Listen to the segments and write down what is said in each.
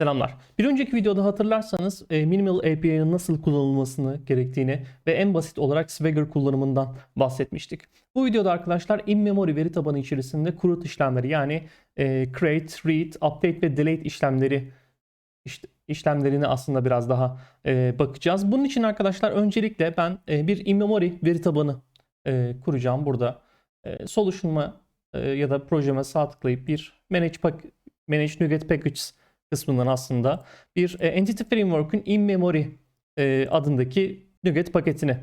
Selamlar. Bir önceki videoda hatırlarsanız e, Minimal API'nin nasıl kullanılmasını gerektiğini ve en basit olarak Swagger kullanımından bahsetmiştik. Bu videoda arkadaşlar in-memory veri tabanı içerisinde CRUD işlemleri yani e, create, read, update ve delete işlemleri işte işlemlerine aslında biraz daha e, bakacağız. Bunun için arkadaşlar öncelikle ben bir in-memory veri tabanı kuracağım burada. Solution'ıma e, ya da projeme sağ tıklayıp bir manage, pack, manage NuGet Packages kısmından aslında bir e, Entity Framework'ün in-memory e, adındaki NuGet paketini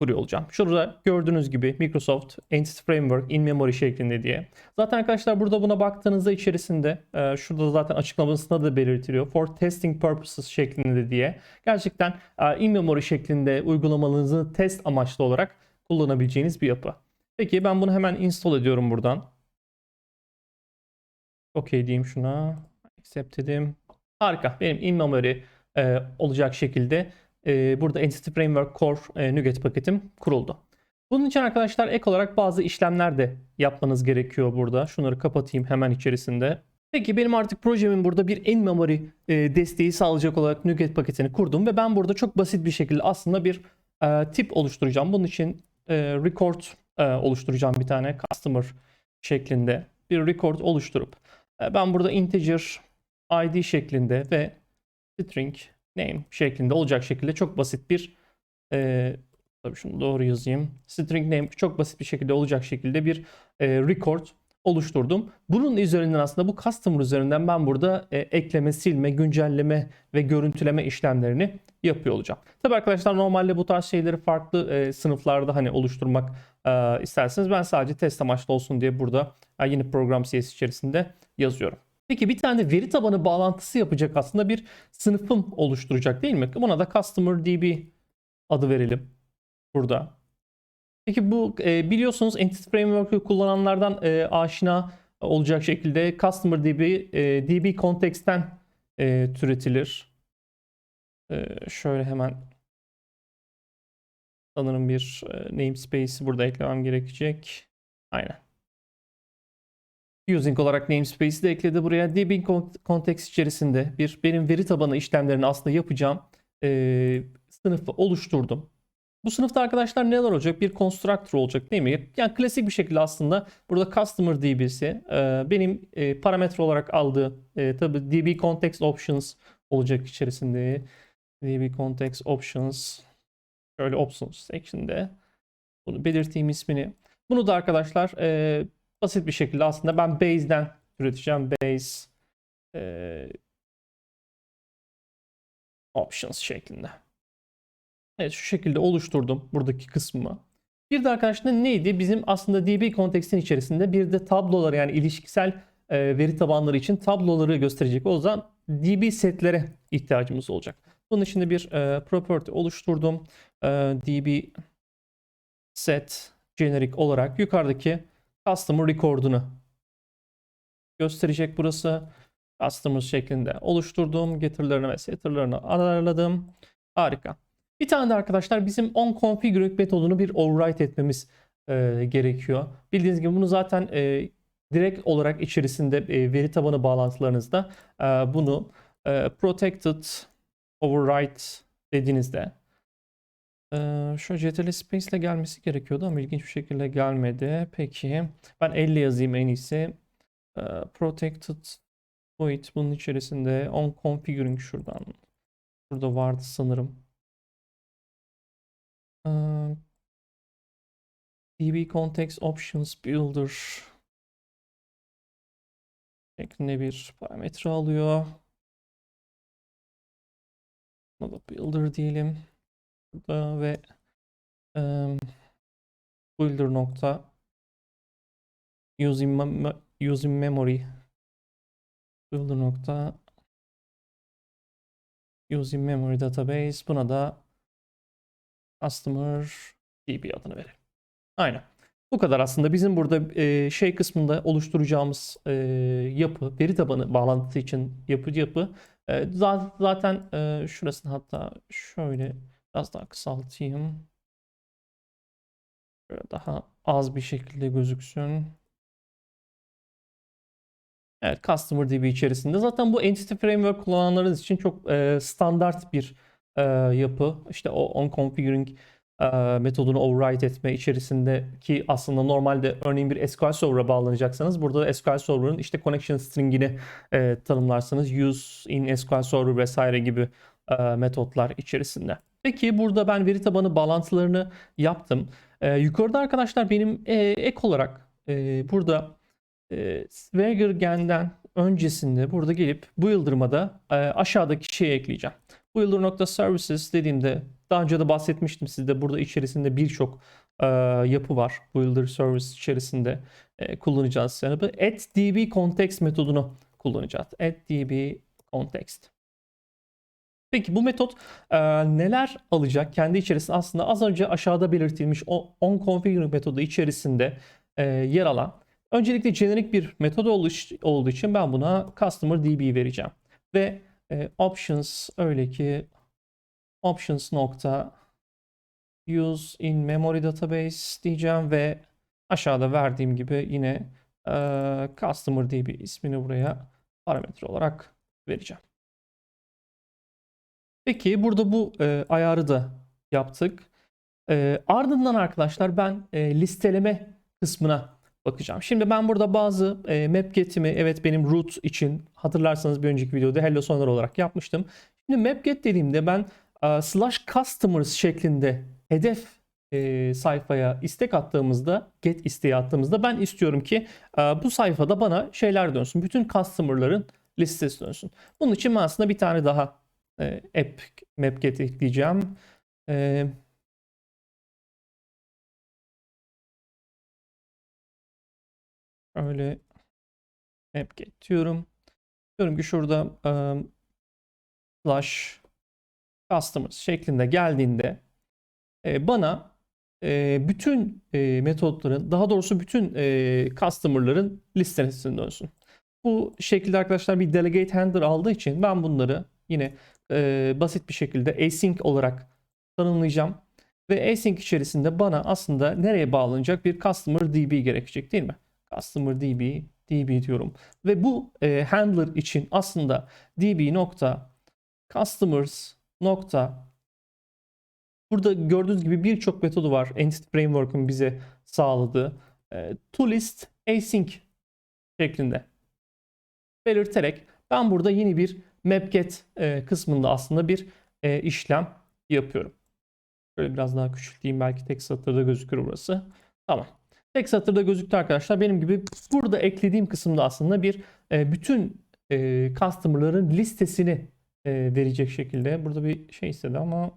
kuruyor olacağım. Şurada gördüğünüz gibi Microsoft Entity Framework in-memory şeklinde diye. Zaten arkadaşlar burada buna baktığınızda içerisinde e, şurada zaten açıklamasında da belirtiliyor. For testing purposes şeklinde diye. Gerçekten e, in-memory şeklinde uygulamalarınızı test amaçlı olarak kullanabileceğiniz bir yapı. Peki ben bunu hemen install ediyorum buradan. OK diyeyim şuna. Accept dedim. Harika. Benim in-memory e, olacak şekilde e, burada Entity Framework Core e, NuGet paketim kuruldu. Bunun için arkadaşlar ek olarak bazı işlemler de yapmanız gerekiyor burada. Şunları kapatayım hemen içerisinde. Peki benim artık projemin burada bir in-memory e, desteği sağlayacak olarak NuGet paketini kurdum ve ben burada çok basit bir şekilde aslında bir e, tip oluşturacağım. Bunun için e, record e, oluşturacağım bir tane customer şeklinde bir record oluşturup e, ben burada integer id şeklinde ve string name şeklinde olacak şekilde çok basit bir e, tabii şunu doğru yazayım. String name çok basit bir şekilde olacak şekilde bir e, record oluşturdum. Bunun üzerinden aslında bu customer üzerinden ben burada e, ekleme, silme, güncelleme ve görüntüleme işlemlerini yapıyor olacağım. Tabii arkadaşlar normalde bu tarz şeyleri farklı e, sınıflarda hani oluşturmak e, isterseniz ben sadece test amaçlı olsun diye burada e, yeni program CS içerisinde yazıyorum. Peki bir tane veri tabanı bağlantısı yapacak aslında bir sınıfım oluşturacak değil mi? Buna da Customer DB adı verelim burada. Peki bu e, biliyorsunuz Entity Framework'ı kullananlardan e, aşina olacak şekilde Customer DB, e, DB Context'ten türetilir. Şöyle hemen sanırım bir namespace'i burada eklemem gerekecek. Aynen. Using olarak namespace'i de ekledi buraya. DB context içerisinde bir benim veri tabanı işlemlerini aslında yapacağım e, sınıfı oluşturdum. Bu sınıfta arkadaşlar neler olacak? Bir constructor olacak değil mi? Yani klasik bir şekilde aslında burada customer db'si e, benim e, parametre olarak aldığı e, tabi db context options olacak içerisinde. db context options şöyle options section'de bunu belirttiğim ismini. Bunu da arkadaşlar e, basit bir şekilde aslında ben base'den üreteceğim. Base e, options şeklinde. Evet şu şekilde oluşturdum buradaki kısmı. Bir de arkadaşlar neydi? Bizim aslında DB kontekstin içerisinde bir de tablolar yani ilişkisel e, veri tabanları için tabloları gösterecek. O zaman DB setlere ihtiyacımız olacak. Bunun için de bir e, property oluşturdum. E, DB set generic olarak yukarıdaki customer record'unu gösterecek burası. Customer şeklinde oluşturduğum getirilerini ve setter'larını ayarladım. Harika. Bir tane de arkadaşlar bizim onConfiguring metodunu bir override etmemiz e, gerekiyor. Bildiğiniz gibi bunu zaten e, direkt olarak içerisinde e, veri tabanı bağlantılarınızda e, bunu e, protected override dediğinizde ee, şu CTRL Space ile gelmesi gerekiyordu ama ilginç bir şekilde gelmedi. Peki ben 50 yazayım en iyisi. Ee, protected void bunun içerisinde on configuring şuradan. Burada vardı sanırım. Ee, DB context options builder şeklinde bir parametre alıyor. Buna da builder diyelim ve um, builder nokta using, using memory builder nokta using memory database buna da customer db adını verelim. Aynen. Bu kadar aslında bizim burada e, şey kısmında oluşturacağımız e, yapı, veri tabanı bağlantısı için yapı yapı e, zaten e, şurasını hatta şöyle Biraz daha kısaltayım. Böyle daha az bir şekilde gözüksün. Evet, Customer DB içerisinde. Zaten bu Entity Framework kullananlarınız için çok e, standart bir e, yapı. İşte o on configuring e, metodunu override etme içerisinde ki aslında normalde örneğin bir SQL Server'a bağlanacaksanız burada da SQL Server'ın işte connection string'ini e, tanımlarsınız. Use in SQL Server vesaire gibi e, metotlar içerisinde. Peki burada ben veri tabanı bağlantılarını yaptım. E, yukarıda arkadaşlar benim e, ek olarak e, burada e, Swagger öncesinde burada gelip bu yıldırmada e, aşağıdaki şeyi ekleyeceğim. Bu yıldır.services dediğimde daha önce de bahsetmiştim sizde burada içerisinde birçok e, yapı var. Bu yıldır service içerisinde e, kullanacağız. Yani bu add context metodunu kullanacağız. add context. Peki bu metot e, neler alacak? Kendi içerisinde aslında az önce aşağıda belirtilmiş o on configure metodu içerisinde e, yer alan öncelikle jenerik bir metod olduğu için ben buna customer db vereceğim. Ve e, options öyle ki options nokta use in memory database diyeceğim ve aşağıda verdiğim gibi yine e, customer db ismini buraya parametre olarak vereceğim. Peki burada bu e, ayarı da yaptık. E, ardından arkadaşlar ben e, listeleme kısmına bakacağım. Şimdi ben burada bazı e, map get'imi evet benim root için hatırlarsanız bir önceki videoda hello sonar olarak yapmıştım. Şimdi map get dediğimde ben e, slash customers şeklinde hedef e, sayfaya istek attığımızda get isteği attığımızda ben istiyorum ki e, bu sayfada bana şeyler dönsün. Bütün customer'ların listesi dönsün. Bunun için ben aslında bir tane daha e, app map get ekleyeceğim. E, öyle map get diyorum. Diyorum ki şurada um, slash customers şeklinde geldiğinde e, bana e, bütün e, metotların daha doğrusu bütün e, customer'ların listesini dönsün. Bu şekilde arkadaşlar bir delegate handler aldığı için ben bunları yine e, basit bir şekilde async olarak tanımlayacağım. Ve async içerisinde bana aslında nereye bağlanacak bir customer db gerekecek değil mi? Customer db db diyorum. Ve bu e, handler için aslında db nokta customers nokta burada gördüğünüz gibi birçok metodu var. Entity Framework'un bize sağladığı e, toList async şeklinde belirterek ben burada yeni bir mapget e, kısmında aslında bir e, işlem yapıyorum. Şöyle biraz daha küçülteyim belki tek satırda gözükür burası. Tamam. Tek satırda gözüktü arkadaşlar. Benim gibi burada eklediğim kısımda aslında bir e, bütün e, customer'ların listesini e, verecek şekilde. Burada bir şey istedi ama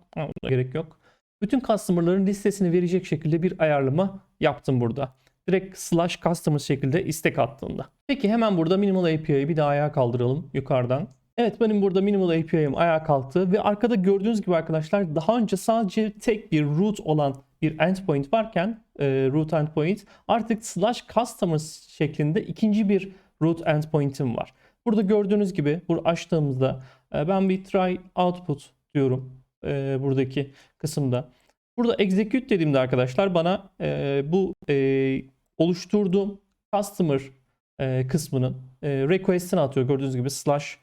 gerek yok. Bütün customer'ların listesini verecek şekilde bir ayarlama yaptım burada. Direkt slash customer şekilde istek attığında. Peki hemen burada minimal API'yi bir daha ayağa kaldıralım yukarıdan. Evet benim burada minimal API'm ayağa kalktı ve arkada gördüğünüz gibi arkadaşlar daha önce sadece tek bir root olan bir endpoint varken e, root endpoint artık slash customers şeklinde ikinci bir root endpoint'im var. Burada gördüğünüz gibi bunu açtığımızda e, ben bir try output diyorum e, buradaki kısımda. Burada execute dediğimde arkadaşlar bana e, bu e, oluşturduğum customer e, kısmının e, request'ini atıyor. Gördüğünüz gibi slash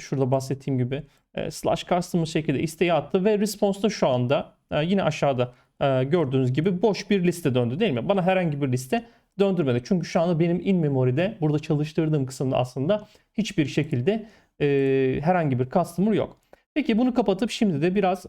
şurada bahsettiğim gibi e, slash customer şekilde isteği attı ve response'da şu anda e, yine aşağıda e, gördüğünüz gibi boş bir liste döndü değil mi? Bana herhangi bir liste döndürmedi. Çünkü şu anda benim in memory'de burada çalıştırdığım kısımda aslında hiçbir şekilde herhangi bir customer yok. Peki bunu kapatıp şimdi de biraz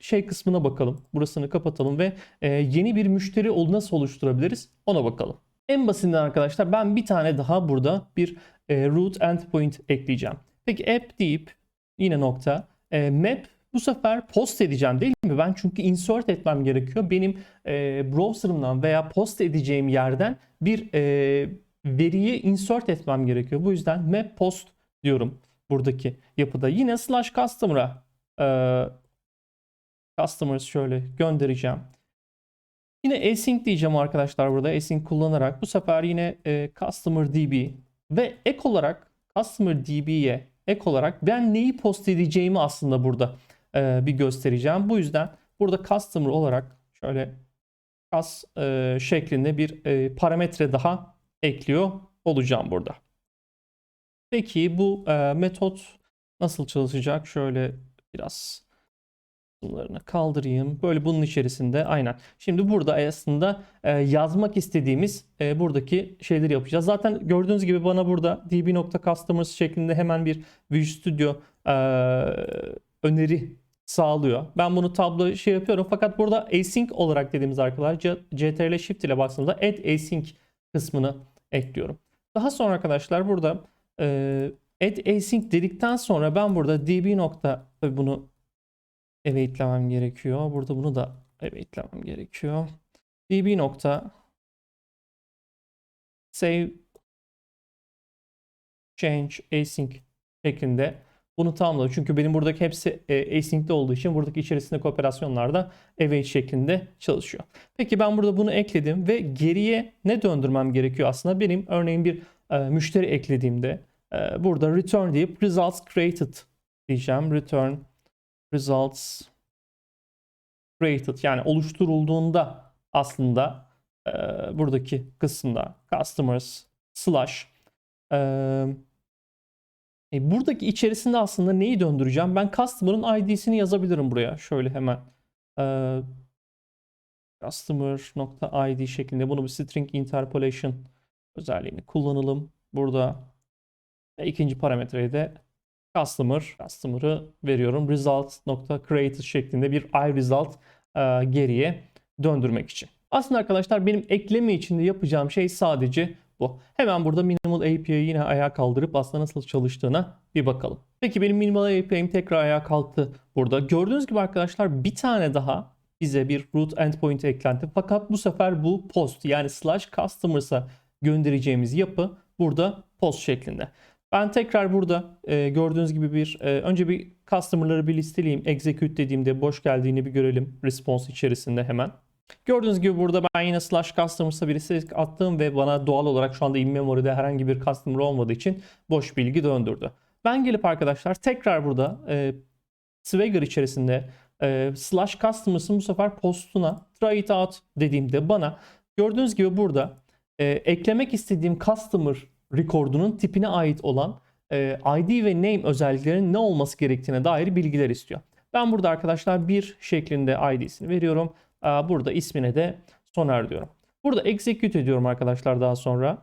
şey kısmına bakalım. Burasını kapatalım ve yeni bir müşteri nasıl oluşturabiliriz ona bakalım. En basitinden arkadaşlar ben bir tane daha burada bir e, root endpoint ekleyeceğim. Peki app deyip yine nokta e, map bu sefer post edeceğim değil mi? Ben çünkü insert etmem gerekiyor. Benim e, browser'ımdan veya post edeceğim yerden bir e, veriyi insert etmem gerekiyor. Bu yüzden map post diyorum buradaki yapıda. Yine slash customer'a e, customers şöyle göndereceğim. Yine async diyeceğim arkadaşlar burada async kullanarak. Bu sefer yine e, customer db ve ek olarak customer db'ye ek olarak ben neyi post edeceğimi aslında burada e, bir göstereceğim. Bu yüzden burada customer olarak şöyle cus e, şeklinde bir e, parametre daha ekliyor olacağım burada. Peki bu e, metot nasıl çalışacak? Şöyle biraz bunlarını kaldırayım. Böyle bunun içerisinde aynen. Şimdi burada aslında e, yazmak istediğimiz e, buradaki şeyleri yapacağız. Zaten gördüğünüz gibi bana burada db.customers şeklinde hemen bir Visual Studio e, öneri sağlıyor. Ben bunu tablo şey yapıyorum fakat burada async olarak dediğimiz arkadaşlar CTRL Shift ile bastığımda add async kısmını ekliyorum. Daha sonra arkadaşlar burada e, add async dedikten sonra ben burada db nokta bunu evate'lemem gerekiyor. Burada bunu da evate'lemem gerekiyor. db nokta save change async şeklinde bunu tamamladım. Çünkü benim buradaki hepsi e, async'te olduğu için buradaki içerisindeki operasyonlarda await şeklinde çalışıyor. Peki ben burada bunu ekledim ve geriye ne döndürmem gerekiyor aslında? Benim örneğin bir e, müşteri eklediğimde e, burada return deyip results created diyeceğim. Return results created yani oluşturulduğunda aslında e, buradaki kısımda customers slash e, e, buradaki içerisinde aslında neyi döndüreceğim? Ben customer'ın ID'sini yazabilirim buraya. Şöyle hemen e, customer.id şeklinde bunu bir string interpolation özelliğini kullanalım. Burada ve ikinci parametreyi de customer customer'ı veriyorum. result.created şeklinde bir iResult e, geriye döndürmek için. Aslında arkadaşlar benim ekleme için de yapacağım şey sadece bu. Hemen burada Minimal API'yi yine ayağa kaldırıp aslında nasıl çalıştığına bir bakalım. Peki benim Minimal API'm tekrar ayağa kalktı burada. Gördüğünüz gibi arkadaşlar bir tane daha bize bir root endpoint eklendi. Fakat bu sefer bu post yani slash customers'a göndereceğimiz yapı burada post şeklinde. Ben tekrar burada e, gördüğünüz gibi bir e, önce bir customer'ları bir listeleyeyim. Execute dediğimde boş geldiğini bir görelim response içerisinde hemen. Gördüğünüz gibi burada ben yine slash customers'a bir istatistik attım ve bana doğal olarak şu anda in memory'de herhangi bir customer olmadığı için boş bilgi döndürdü. Ben gelip arkadaşlar tekrar burada e, Swagger içerisinde e, slash customers'ın bu sefer postuna try it out dediğimde bana gördüğünüz gibi burada e, eklemek istediğim customer record'unun tipine ait olan e, ID ve name özelliklerinin ne olması gerektiğine dair bilgiler istiyor. Ben burada arkadaşlar bir şeklinde ID'sini veriyorum. Burada ismine de Soner diyorum. Burada execute ediyorum arkadaşlar daha sonra.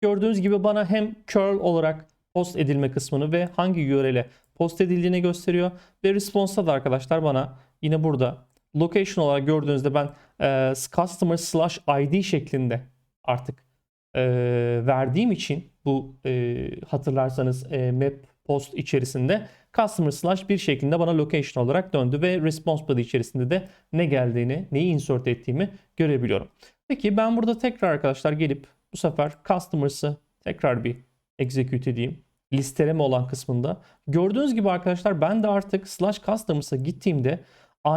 Gördüğünüz gibi bana hem curl olarak post edilme kısmını ve hangi URL'e post edildiğini gösteriyor. Ve response'da da arkadaşlar bana yine burada location olarak gördüğünüzde ben e, customer slash id şeklinde artık e, verdiğim için bu e, hatırlarsanız e, map post içerisinde customer slash bir şeklinde bana location olarak döndü ve response body içerisinde de ne geldiğini, neyi insert ettiğimi görebiliyorum. Peki ben burada tekrar arkadaşlar gelip bu sefer customers'ı tekrar bir execute edeyim. Listeleme olan kısmında. Gördüğünüz gibi arkadaşlar ben de artık slash customers'a gittiğimde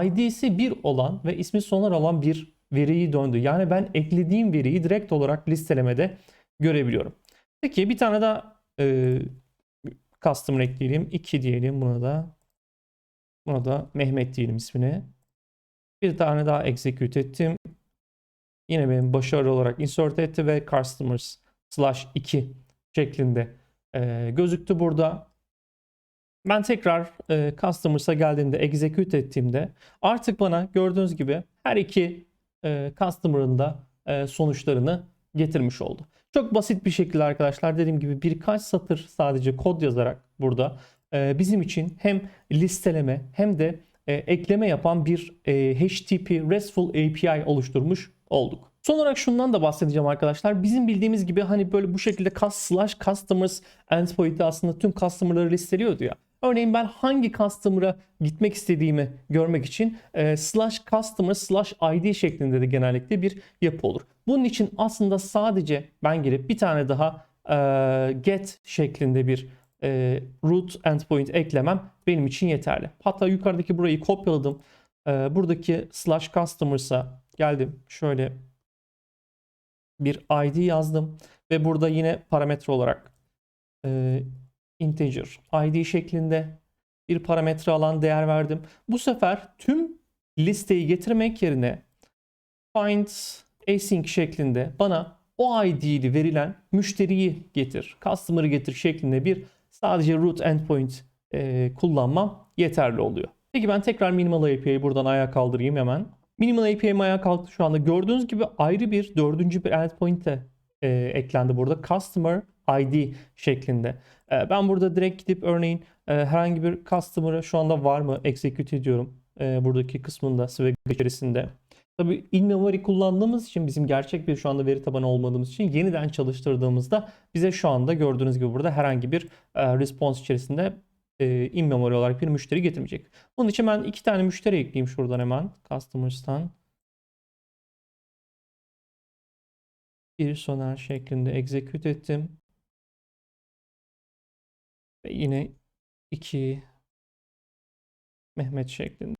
ID'si 1 olan ve ismi sonar olan bir veriyi döndü. Yani ben eklediğim veriyi direkt olarak listelemede görebiliyorum. Peki bir tane daha e, Customer ekleyelim. 2 diyelim buna da. Buna da Mehmet diyelim ismine. Bir tane daha execute ettim. Yine benim başarılı olarak insert etti ve customers slash 2 şeklinde e, gözüktü burada. Ben tekrar e, customers'a geldiğimde execute ettiğimde artık bana gördüğünüz gibi her iki e, customer'ın da e, sonuçlarını getirmiş oldu. Çok basit bir şekilde arkadaşlar dediğim gibi birkaç satır sadece kod yazarak burada e, bizim için hem listeleme hem de e, ekleme yapan bir e, HTTP RESTful API oluşturmuş olduk. Son olarak şundan da bahsedeceğim arkadaşlar. Bizim bildiğimiz gibi hani böyle bu şekilde slash customers endpoint'te aslında tüm customer'ları listeliyordu ya. Örneğin ben hangi customer'a gitmek istediğimi görmek için e, slash customer slash id şeklinde de genellikle bir yapı olur. Bunun için aslında sadece ben gelip bir tane daha e, get şeklinde bir e, root endpoint eklemem benim için yeterli. Hatta yukarıdaki burayı kopyaladım. E, buradaki slash customers'a geldim. Şöyle bir id yazdım ve burada yine parametre olarak e, integer id şeklinde bir parametre alan değer verdim. Bu sefer tüm listeyi getirmek yerine find async şeklinde bana o ID'li verilen müşteriyi getir, customer'ı getir şeklinde bir sadece root endpoint e, kullanmam yeterli oluyor. Peki ben tekrar Minimal API'yi buradan ayağa kaldırayım hemen. Minimal API'm ayağa kalktı şu anda. Gördüğünüz gibi ayrı bir dördüncü bir endpoint'e e, eklendi burada. Customer ID şeklinde. E, ben burada direkt gidip örneğin e, herhangi bir customer'ı şu anda var mı execute ediyorum. E, buradaki kısmında Swagger içerisinde. Tabii in-memory kullandığımız için bizim gerçek bir şu anda veri tabanı olmadığımız için yeniden çalıştırdığımızda bize şu anda gördüğünüz gibi burada herhangi bir e, response içerisinde e, in-memory olarak bir müşteri getirmeyecek. Onun için ben iki tane müşteri ekleyeyim şuradan hemen customers'tan. Bir soner şeklinde execute ettim. Ve yine iki Mehmet şeklinde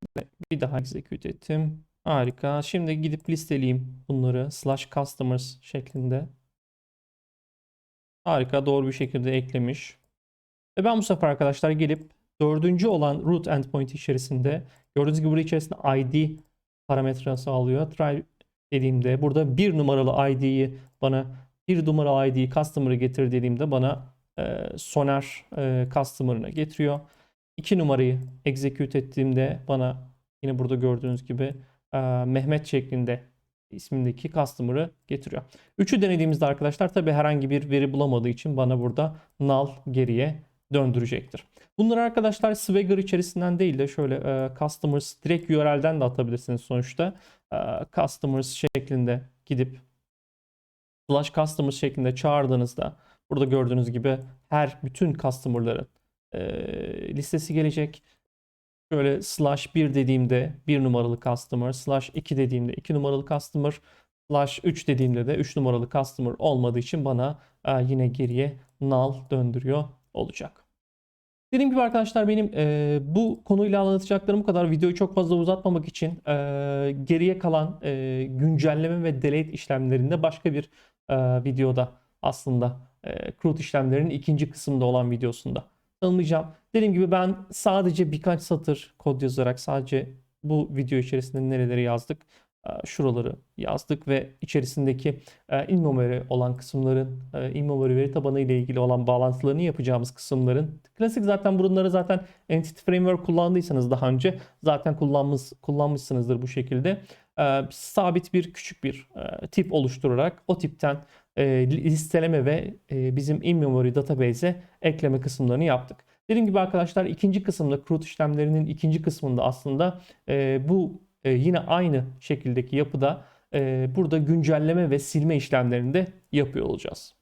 bir daha execute ettim. Harika. Şimdi gidip listeleyeyim bunları. Slash customers şeklinde. Harika. Doğru bir şekilde eklemiş. Ve ben bu sefer arkadaşlar gelip dördüncü olan root endpoint içerisinde gördüğünüz gibi burada içerisinde ID parametresi alıyor. Try dediğimde burada bir numaralı ID'yi bana bir numaralı ID'yi customer'ı getir dediğimde bana e, Sonar e, customer'ını getiriyor. 2 numarayı execute ettiğimde bana yine burada gördüğünüz gibi e, Mehmet şeklinde ismindeki customer'ı getiriyor. 3'ü denediğimizde arkadaşlar tabi herhangi bir veri bulamadığı için bana burada null geriye döndürecektir. Bunları arkadaşlar Swagger içerisinden değil de şöyle e, customers direkt URL'den de atabilirsiniz sonuçta. E, customers şeklinde gidip slash customers şeklinde çağırdığınızda burada gördüğünüz gibi her bütün customer'ların e, listesi gelecek. Şöyle slash 1 dediğimde 1 numaralı customer, slash 2 dediğimde 2 numaralı customer, slash 3 dediğimde de 3 numaralı customer olmadığı için bana e, yine geriye null döndürüyor olacak. Dediğim gibi arkadaşlar benim e, bu konuyla anlatacaklarım bu kadar. Videoyu çok fazla uzatmamak için e, geriye kalan e, güncelleme ve delete işlemlerinde başka bir e, videoda aslında e, CRUD işlemlerinin ikinci kısımda olan videosunda tanımlayacağım. Dediğim gibi ben sadece birkaç satır kod yazarak sadece bu video içerisinde nereleri yazdık şuraları yazdık ve içerisindeki e, in-memory olan kısımların e, in-memory veri tabanı ile ilgili olan bağlantılarını yapacağımız kısımların klasik zaten bunları zaten Entity Framework kullandıysanız daha önce zaten kullanmış, kullanmışsınızdır bu şekilde. Sabit bir küçük bir tip oluşturarak o tipten listeleme ve bizim in-memory database'e ekleme kısımlarını yaptık. Dediğim gibi arkadaşlar ikinci kısımda CRUD işlemlerinin ikinci kısmında aslında bu e, yine aynı şekildeki yapıda e, burada güncelleme ve silme işlemlerini de yapıyor olacağız.